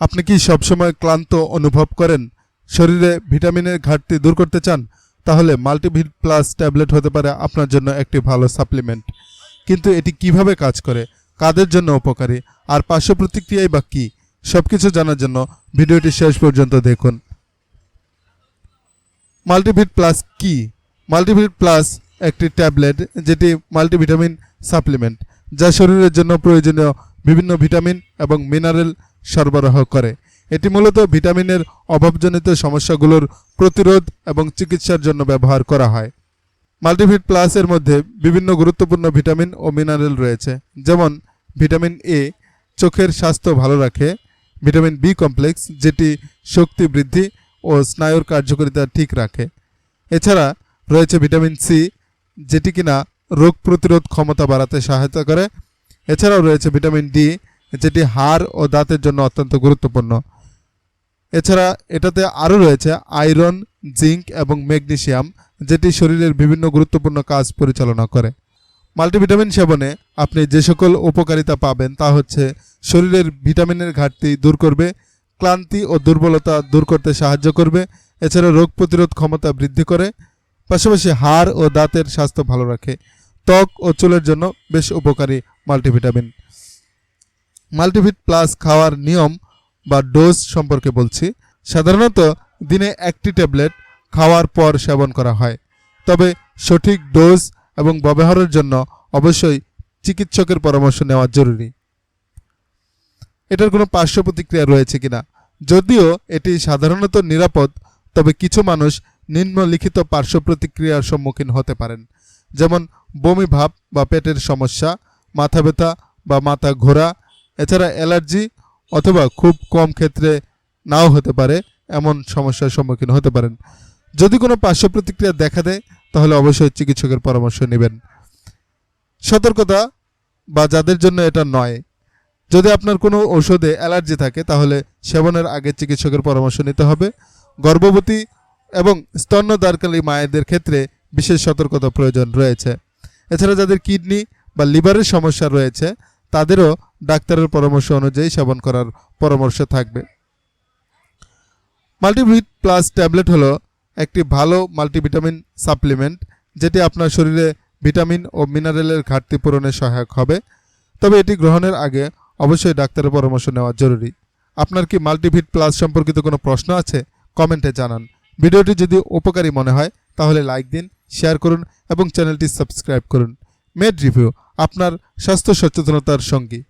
আপনি কি সবসময় ক্লান্ত অনুভব করেন? শরীরে ভিটামিনের ঘাটতি দূর করতে চান? তাহলে মাল্টিভিট প্লাস ট্যাবলেট হতে পারে আপনার জন্য একটি ভালো সাপ্লিমেন্ট। কিন্তু এটি কীভাবে কাজ করে? কাদের জন্য উপকারী? আর পার্শ্ব প্রতিক্রিয়াই বা কী? সব কিছু জানার জন্য ভিডিওটি শেষ পর্যন্ত দেখুন। মাল্টিভিট প্লাস কি? মাল্টিভিট প্লাস একটি ট্যাবলেট যেটি মাল্টিভিটামিন সাপ্লিমেন্ট, যা শরীরের জন্য প্রয়োজনীয় বিভিন্ন ভিটামিন এবং মিনারেল সরবরাহ করে। এটি মূলত ভিটামিনের অভাবজনিত সমস্যাগুলোর প্রতিরোধ এবং চিকিৎসার জন্য ব্যবহার করা হয়। মাল্টিভিট প্লাসের মধ্যে বিভিন্ন গুরুত্বপূর্ণ ভিটামিন ও মিনারেল রয়েছে, যেমন ভিটামিন এ চোখের স্বাস্থ্য ভালো রাখে, ভিটামিন বি কমপ্লেক্স, যেটি শক্তি বৃদ্ধি ও স্নায়ুর কার্যকারিতা ঠিক রাখে। এছাড়া রয়েছে ভিটামিন সি, যেটি কিনা রোগ প্রতিরোধ ক্ষমতা বাড়াতে সহায়তা করে। এছাড়াও রয়েছে ভিটামিন ডি যেটি হাড় ও দাঁতের জন্য অত্যন্ত গুরুত্বপূর্ণ। এছাড়া এটাতে আরও রয়েছে আয়রন, জিঙ্ক এবং ম্যাগনেশিয়াম যেটি শরীরের বিভিন্ন গুরুত্বপূর্ণ কাজ পরিচালনা করে। মাল্টিভিটামিন সেবনে আপনি যে সকল উপকারিতা পাবেন তা হচ্ছে শরীরের ভিটামিনের ঘাটতি দূর করবে, ক্লান্তি ও দুর্বলতা দূর করতে সাহায্য করবে, এছাড়া রোগ প্রতিরোধ ক্ষমতা বৃদ্ধি করে, পাশাপাশি হাড় ও দাঁতের স্বাস্থ্য ভালো রাখে। ত্বক ও চুলের জন্য বেশ উপকারী মাল্টিভিটামিন। মাল্টিভিট প্লাস খাওয়ার নিয়ম বা ডোজ সম্পর্কে বলছি। সাধারণত দিনে একটি ট্যাবলেট খাওয়ার পর সেবন করা হয়। তবে সঠিক ডোজ এবং ব্যবহারের জন্য অবশ্যই চিকিৎসকের পরামর্শ নেওয়া জরুরি। এটার কোনো পার্শ্ব প্রতিক্রিয়া রয়েছে কিনা? যদিও এটি সাধারণত নিরাপদ, তবে কিছু মানুষ নিম্নলিখিত পার্শ্ব প্রতিক্রিয়ার সম্মুখীন হতে পারেন। যেমন বমি ভাব বা পেটের সমস্যা, মাথা ব্যথা বা মাথা ঘোরা এছাড়া অ্যালার্জি অথবা খুব কম ক্ষেত্রে নাও হতে পারে, এমন সমস্যার সম্মুখীন হতে পারেন। যদি কোনো পার্শ্ব প্রতিক্রিয়া দেখা দেয়, তাহলে অবশ্যই চিকিৎসকের পরামর্শ নেবেন। সতর্কতা, বা যাদের জন্য এটা নয়। যদি আপনার কোনো ঔষধে অ্যালার্জি থাকে, তাহলে সেবনের আগে চিকিৎসকের পরামর্শ নিতে হবে। গর্ভবতী এবং স্তন্যদারকালী মায়েদের ক্ষেত্রে বিশেষ সতর্কতা প্রয়োজন রয়েছে। এছাড়া যাদের কিডনি বা লিভারের সমস্যা রয়েছে, তাদেরও ডাক্তারের পরামর্শ অনুযায়ী সেবন করার পরামর্শ থাকবে। মাল্টিভিট প্লাস ট্যাবলেট হলো একটি ভালো মাল্টিভিটামিন সাপ্লিমেন্ট, যেটি আপনার শরীরে ভিটামিন ও মিনারেলের ঘাটতি পূরণে সহায়ক হবে। তবে এটি গ্রহণের আগে অবশ্যই ডাক্তারের পরামর্শ নেওয়া জরুরি। আপনার কি মাল্টিভিট প্লাস সম্পর্কিত কোনো প্রশ্ন আছে, কমেন্টে জানান। ভিডিওটি যদি উপকারী মনে হয়, তাহলে লাইক দিন, শেয়ার করুন এবং চ্যানেলটি সাবস্ক্রাইব করুন। মেড রিভিউ, আপনার স্বাস্থ্য সচেতনতার সঙ্গী।